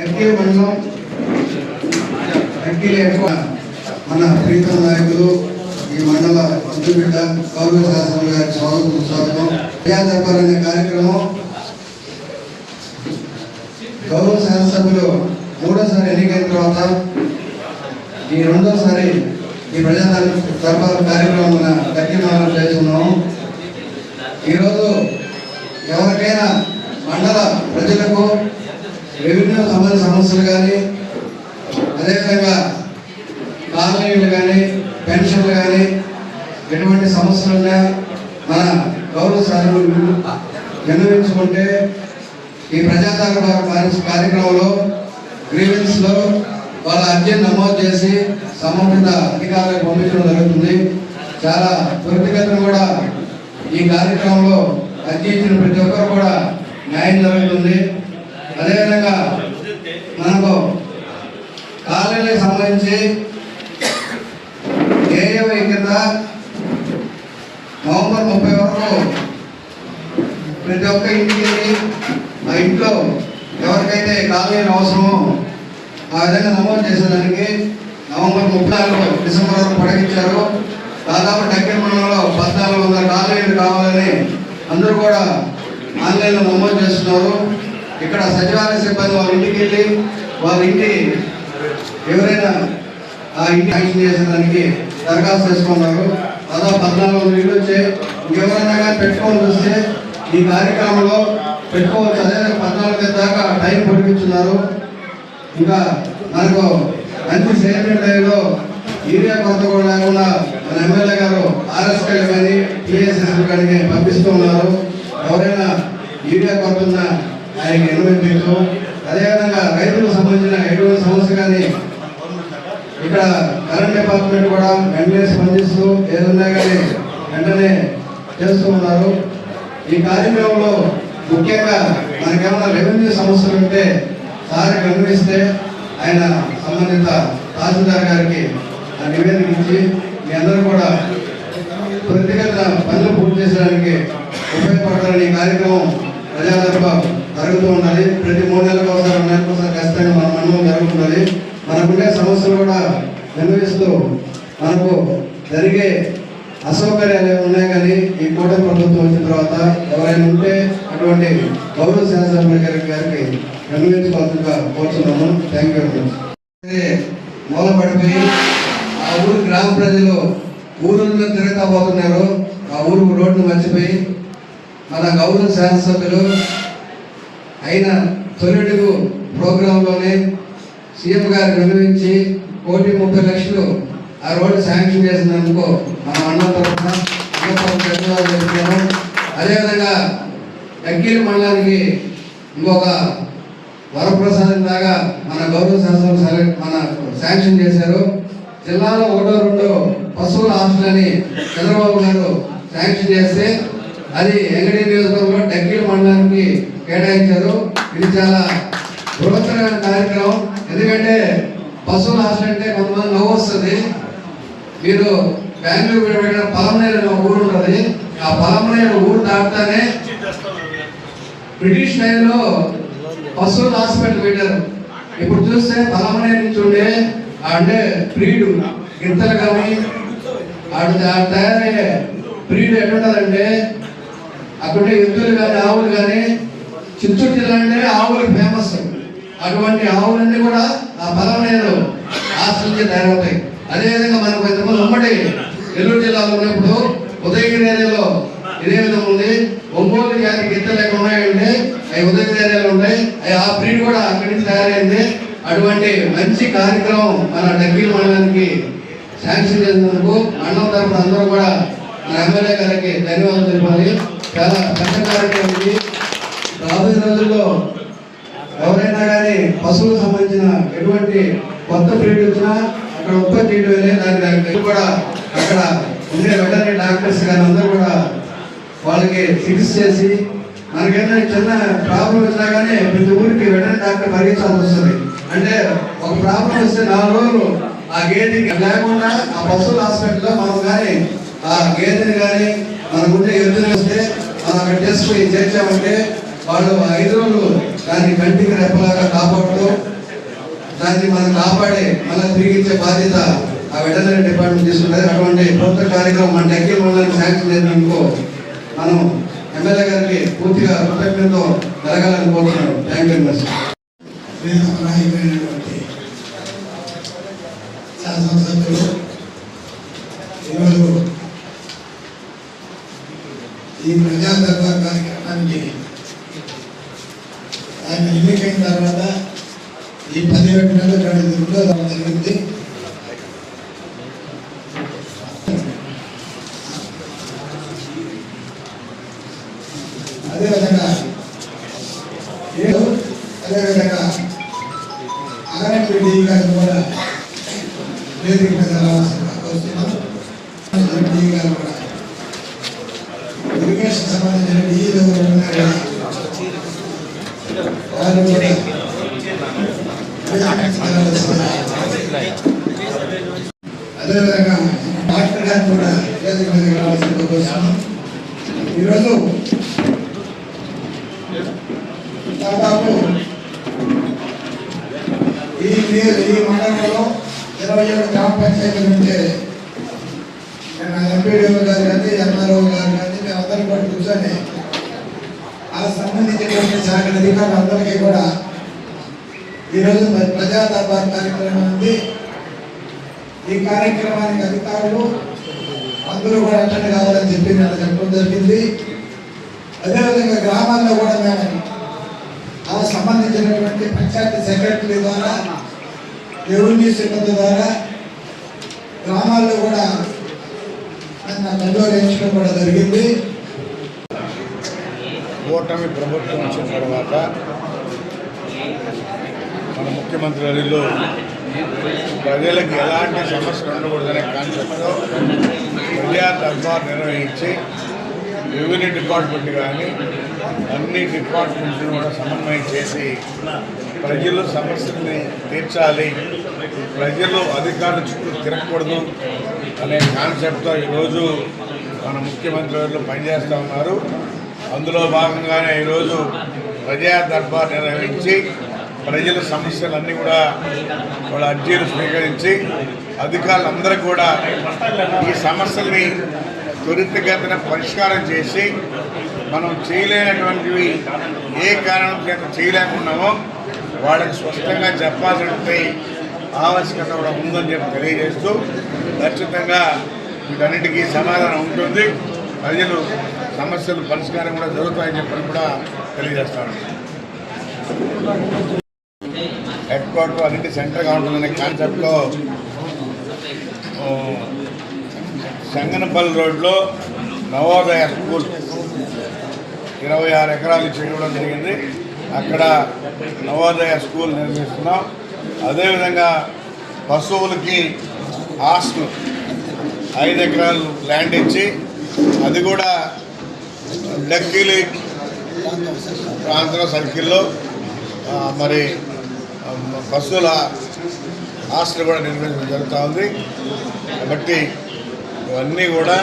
MK మండలం ఎంకేలు మన ప్రీతం నాయకులు ఈ మండల మంత్రిబిడ్డ గౌరవ శాసన గారి స్వాగతం స్వాగతం ప్రజా అనే కార్యక్రమం గౌరవ శాసనసభ్యులు మూడోసారి ఎన్నికైన తర్వాత ఈ రెండోసారి ఈ ప్రజా దర్బార్ కార్యక్రమం మన గట్టిమానం చేస్తున్నాము ఈరోజు ఎవరికైనా మండల ప్రజలకు రెవెన్యూ సంబంధించిన సమస్యలు కానీ అదేవిధంగా కాలనీలు కానీ పెన్షన్లు కానీ ఎటువంటి సమస్యలు ఉన్నా మన గౌరవ సాధనలు విన్నవించుకుంటే ఈ ప్రజాదరణ కార్యక్రమంలో గ్రీవెన్స్లో వాళ్ళ అర్జీ నమోదు చేసి సంబంధిత అధికారులకు పంపించడం జరుగుతుంది. చాలా త్వరితగతిన కూడా ఈ కార్యక్రమంలో అర్జీ ఇచ్చిన ప్రతి ఒక్కరు కూడా న్యాయం జరుగుతుంది. అదేవిధంగా మనకు కాలనీలకు సంబంధించి ఏఏవై కింద నవంబర్ ముప్పై వరకు ప్రతి ఒక్క ఇంటికి వెళ్ళి ఆ ఇంట్లో ఎవరికైతే కాలనీ అవసరమో ఆ విధంగా నమోదు చేసేదానికి నవంబర్ ముప్పై నాలుగు డిసెంబర్ వరకు పొడిగించారు. దాదాపు దగ్గర మండలంలో పద్నాలుగు వందల కాలనీలు కావాలని అందరూ కూడా ఆన్లైన్లో నమోదు చేస్తున్నారు. ఇక్కడ సచివాలయ సిబ్బంది వాళ్ళ ఇంటికి వెళ్ళి వాళ్ళ ఇంటి ఎవరైనా ఆ ఇంటి యాక్షన్ చేసేదానికి దరఖాస్తు చేసుకున్నారు. దాదాపు పద్నాలుగు వందల ఇళ్ళు వచ్చాయి ఇంకెవరైనా కానీ పెట్టుకొని చూస్తే ఈ కార్యక్రమంలో పెట్టుకోవచ్చు. అదే పద్నాలుగు దాకా టైం పొడిగించున్నారు. ఇంకా మనకు మంచి సేంద్రీయ డ్రైవ్లో యూరియా కొరత కూడా లేకుండా మన ఎమ్మెల్యే గారు ఆర్ఎస్కే కానీ టీఎస్ఎస్ కానీ పంపిస్తూ ఉన్నారు. ఎవరైనా యూరియా కొరత ఉన్నా ఆయనకి ఎన్నుమెంట్ అదేవిధంగా రైతులకు సంబంధించిన ఎటువంటి సమస్య కానీ ఇక్కడ కరెంట్ డిపార్ట్మెంట్ కూడా వెంటనే స్పందిస్తూ ఏదన్నా కానీ వెంటనే చేస్తూ ఉన్నారు. ఈ కార్యక్రమంలో ముఖ్యంగా మనకేమైనా రెవెన్యూ సమస్యలు ఉంటే సార్ గమనిస్తే ఆయన సంబంధిత తహసీల్దార్ గారికి ఆ నివేదిక ఇచ్చి మీ అందరూ కూడా ప్రతిగత పనులు పూర్తి చేసడానికి ఉపయోగపడాలని ఈ కార్యక్రమం ప్రజాదర్భ జరుగుతూ ఉండాలి. ప్రతి మూడు నెలలకు ఒకసారి రెండు ఒకసారి ఖచ్చితంగా మన మండలం జరుగుతున్నది మనకుండే సమస్యలు కూడా నిర్వహిస్తూ మనకు జరిగే అసౌకర్యాలు ఉన్నాయి కానీ ఈ కూటమి ప్రభుత్వం వచ్చిన తర్వాత ఎవరైనా ఉంటే అటువంటి గౌరవ శాసనసభ్యుల గారికి విన్నవించుకోవాల్సిందిగా కోరుతున్నాము థ్యాంక్ యూ మూలపడిపోయి ఆ ఊరు గ్రామ ప్రజలు ఊరుల్లో తిరుగుతా పోతున్నారు ఆ ఊరు రోడ్డు మర్చిపోయి మన గౌరవ శాసనసభ్యులు అయిన తొలిడుగు ప్రోగ్రాంలోనే సీఎం గారు విలువించి కోటి ముప్పై లక్షలు ఆ రోడ్డు శాంక్షన్ చేసినందుకు మన అన్న తరఫున అందరం ధన్యవాదాలు అదేవిధంగా అక్కీల మండలానికి ఇంకొక వరప్రసాదం లాగా మన గౌరవ శాసన మన శాంక్షన్ చేశారు. జిల్లాలో ఒకటో రెండో పశువుల హాస్టల్ అని చంద్రబాబు గారు శాంక్షన్ చేస్తే అది ఎంగడి నియోజకవర్గంలో డగ్గిల మండలానికి కేటాయించారు. ఇది చాలా బృహత్తరమైన కార్యక్రమం. ఎందుకంటే పశువుల హాస్టల్ అంటే కొంతమంది నవ్వు వస్తుంది. మీరు బెంగళూరు వెళ్ళిన పలమనేరు అనే ఒక ఊరు ఉంటుంది. ఆ పాలమనేరు ఊరు దాటుతానే బ్రిటిష్ టైంలో పశువుల హాస్పిటల్ పెట్టారు ఇప్పుడు చూస్తే పాలమనేరు నుంచి ఉండే అంటే బ్రీడ్ గింతలు కానీ ఆడ ఆడ తయారయ్యే బ్రీడ్ ఎట్లుంటుందంటే అక్కడ ఎద్దులు కానీ ఆవులు కానీ చిత్తూరు జిల్లా అంటే ఆవులు ఫేమస్ అటువంటి ఆవులన్నీ కూడా ఆ పలమనేరు హాస్టల్ నుంచి తయారవుతాయి. అదేవిధంగా మనకు ఇంతకుముందు ఉమ్మడి నెల్లూరు జిల్లాలో ఉన్నప్పుడు ఉదయగిరి ఏరియాలో ఇదే విధంగా ఉంది. ఒంగోలు జాతి గిత్తలు ఎక్కడ ఉన్నాయంటే అవి ఉదయగిరి ఏరియాలో ఉన్నాయి. అవి ఆ బ్రీడ్ కూడా అక్కడి నుంచి తయారైంది. అటువంటి మంచి కార్యక్రమం మన డబ్బీల మండలానికి శాంక్షన్ చేసినందుకు మండలం తరఫున అందరూ కూడా మన ఎమ్మెల్యే గారికి ధన్యవాదాలు తెలిపాలి. చాలా పెద్ద కార్యక్రమం ఇది. రాబోయే రోజుల్లో ఎవరైనా కానీ పశువులకు సంబంధించిన ఎటువంటి కొత్త బ్రీడ్ వచ్చినా అక్కడ ఉత్పత్తి చేయడం వెళ్ళి దాని దానికి కూడా అక్కడ ఉండే వెటర్నరీ డాక్టర్స్ కానీ అందరూ కూడా వాళ్ళకి చికిత్స చేసి మనకేమైనా చిన్న ప్రాబ్లం వచ్చినా కానీ ప్రతి ఊరికి వెటర్నరీ డాక్టర్ పరిగెత్తాల్సి వస్తుంది. అంటే ఒక ప్రాబ్లం వస్తే నాలుగు రోజులు ఆ గేదెకి లేకుండా ఆ పశువుల హాస్పిటల్లో మనం కానీ ఆ గేదెని కానీ మన ముందే ఎదురు వస్తే మనం అక్కడ టెస్ట్ చేర్చామంటే వాళ్ళు ఐదు రోజులు దాన్ని కంటికి రెప్పలాగా కాపాడుతూ దాన్ని మనం కాపాడే మళ్ళీ తిరిగించే బాధ్యత ఆ వెటనరీ డిపార్ట్మెంట్ తీసుకుంటుంది. అటువంటి ప్రభుత్వ కార్యక్రమం మన డెక్కీ మండలానికి శాంక్షన్ చేసినందుకు మనం ఎమ్మెల్యే గారికి పూర్తిగా కృతజ్ఞతతో జరగాలని కోరుతున్నాను. థ్యాంక్ యూ మచ్ శాసనసభ్యులు ఈరోజు ఈ ప్రజా దర్బార్ కార్యక్రమానికి ఆయన ఎన్నికైన తర్వాత ఈ పదిహేడు నెలల గడువు రెండో దఫా జరిగింది అదేవిధంగా ఏడు అదేవిధంగా అగరం రెడ్డి గారు కూడా వేదిక మీద రెడ్డి గారు కూడా ఇరిగేషన్ సంబంధించిన డీలు ఉన్నారు వారు కూడా అదేవిధంగా డాక్టర్ గారు కూడా వేదిక మీద ఈరోజు దాదాపు ఈ ఈ మండలంలో ఇరవై ఏడు గ్రామ పంచాయతీలు ఉంటే మన ఎంపీడీఓ గారు కానీ ఎంఆర్ఓ గారు కానీ మేమందరం కూడా కూర్చొని ఆ సంబంధించినటువంటి శాఖ అధికారులందరికీ కూడా ఈరోజు ప్ర- ప్రజా దర్బార్ కార్యక్రమం ఉంది. ఈ కార్యక్రమానికి అధికారులు అందరూ కూడా అటెండ్ కావాలని చెప్పి నేను చెప్పడం జరిగింది. అదేవిధంగా గ్రామాల్లో కూడా మేము సంబంధించినటువంటి పంచాయతీ సెక్రటరీ ద్వారా రెవెన్యూ సిబ్బంది ద్వారా గ్రామాల్లో కూడా ఆయన కంట్రోల్ కూడా జరిగింది. కూటమి ప్రభుత్వం వచ్చిన తర్వాత మన ముఖ్యమంత్రి వర్యులు ప్రజలకు ఎలాంటి సమస్యలు ఉండకూడదనే కాన్సెప్ట్లో ప్రజా దర్బార్ నిర్వహించి రెవెన్యూ డిపార్ట్మెంట్ కానీ అన్ని డిపార్ట్మెంట్స్ని కూడా సమన్వయం చేసి ప్రజలు సమస్యల్ని తీర్చాలి. ప్రజలు అధికారుల చుట్టూ తిరగకూడదు అనే కాన్సెప్ట్తో ఈరోజు మన ముఖ్యమంత్రి గారు పనిచేస్తూ ఉన్నారు. అందులో భాగంగానే ఈరోజు ప్రజా దర్బార్ నిర్వహించి ప్రజల సమస్యలన్నీ కూడా వాళ్ళ అర్జీలు స్వీకరించి అధికారులందరూ కూడా ఈ సమస్యల్ని త్వరితగతిన పరిష్కారం చేసి మనం చేయలేనటువంటివి ఏ కారణం చేత చేయలేకున్నామో వాళ్ళకి స్పష్టంగా చెప్పాల్సినటువంటి ఆవశ్యకత కూడా ఉందని చెప్పి తెలియజేస్తూ ఖచ్చితంగా వీటన్నిటికీ సమాధానం ఉంటుంది. ప్రజలు సమస్యలు పరిష్కారం కూడా జరుగుతాయని చెప్పని కూడా తెలియజేస్తాను. హెడ్ క్వార్టర్ అన్నింటి సెంటర్గా ఉంటుందనే కాన్సెప్ట్లో సంగనపల్లి రోడ్లో నవోదయ స్కూల్. ఇరవై ఆరు ఎకరాలు చేయడం జరిగింది. అక్కడ నవోదయ స్కూల్ నిర్మిస్తున్నాం. అదేవిధంగా పశువులకి హాస్టల్ ఐదు ఎకరాలు ల్యాండ్ ఇచ్చి అది కూడా డక్కీలి ప్రాంతం సర్కిల్లో మరి పశువుల హాస్టల్ కూడా నిర్మించడం జరుగుతూ ఉంది. కాబట్టి ఇవన్నీ కూడా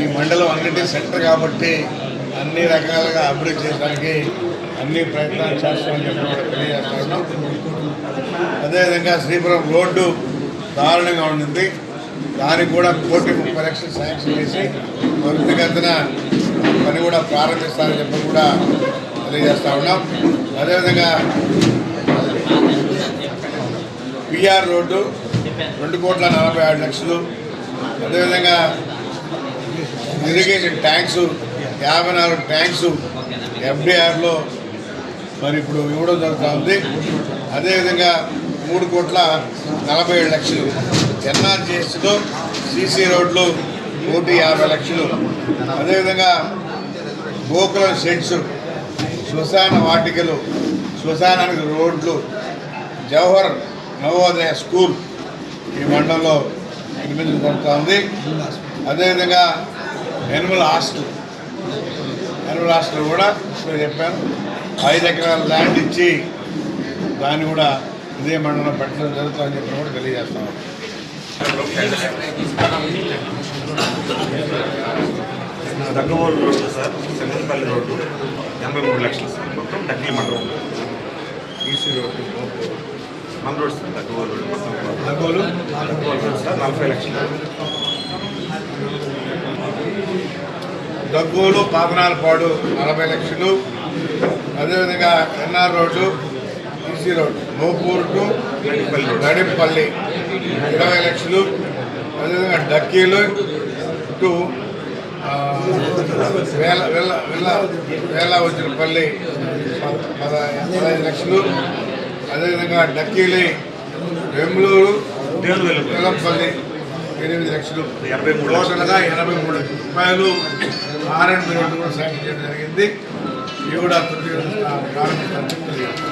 ఈ మండలం అన్నిటి సెంటర్ కాబట్టి అన్ని రకాలుగా అభివృద్ధి చేయడానికి అన్ని ప్రయత్నాలు చేస్తామని చెప్పి కూడా తెలియజేస్తున్నాం అదేవిధంగా శ్రీపురం రోడ్డు దారుణంగా ఉండింది. దానికి కూడా కోటి ముప్పై లక్షలు శాంక్షన్ చేసి త్వరితగతిన పని కూడా ప్రారంభిస్తారని చెప్పి కూడా తెలియజేస్తా ఉన్నాం. అదేవిధంగా పిఆర్ రోడ్డు రెండు కోట్ల నలభై ఆరు లక్షలు అదేవిధంగా ఇరిగేషన్ ట్యాంక్స్ యాభై నాలుగు ట్యాంక్స్ ఎఫ్డిఆర్లో మరి ఇప్పుడు ఇవ్వడం జరుగుతూ ఉంది అదేవిధంగా మూడు కోట్ల నలభై ఏడు లక్షలు ఎన్ఆర్జిఎస్లో సీసీ రోడ్లు కోటి యాభై లక్షలు. అదేవిధంగా గోకుల షెడ్స్ శ్మశాన వాటికలు శ్మశానానికి రోడ్లు జవహర్ నవోదయ స్కూల్ ఈ మండలంలో నిర్మించడం జరుగుతూ ఉంది అదేవిధంగా ఎనిమల్ హాస్టల్ ఎనిమల్ హాస్టల్ కూడా ఇప్పుడు చెప్పాను. ఐదు ఎకరాల ల్యాండ్ ఇచ్చి దాన్ని కూడా ఇదే మండలం పెట్టడం జరుగుతుందని చెప్పి కూడా తెలియజేస్తాం దగ్గమూరు రోడ్డు సార్ సెకండ్పల్లి రోడ్డు ఎనభై మూడు లక్షలు సార్. మొత్తం డక్లీ మండలం. ఈసీ రోడ్డు మన రోడ్ సార్ దగ్గమూరు రోడ్డు మొత్తం దగ్గోలు దగ్గమూరు రోడ్ సార్ నలభై లక్షలు. దగ్గోలు పాపనాలపాడు నలభై లక్షలు. అదేవిధంగా NR road EC road Mopur to Nadipalli ఇరవై లక్షలు. అదేవిధంగా డక్కీలు టు వేల వేల వేల వేల వచ్చిన పల్లి పదహైదు లక్షలు. అదేవిధంగా డక్కీలి బెంగళూరు వేలంపల్లి ఎనిమిది లక్షలు. ఎనభై మూడు టోటల్గా ఎనభై మూడు లక్షల. రూపాయలు ఆర్ఎండ్ రోడ్డు కూడా శాంక్షన్ చేయడం జరిగింది. ఇవి కూడా తెలియజేస్తాం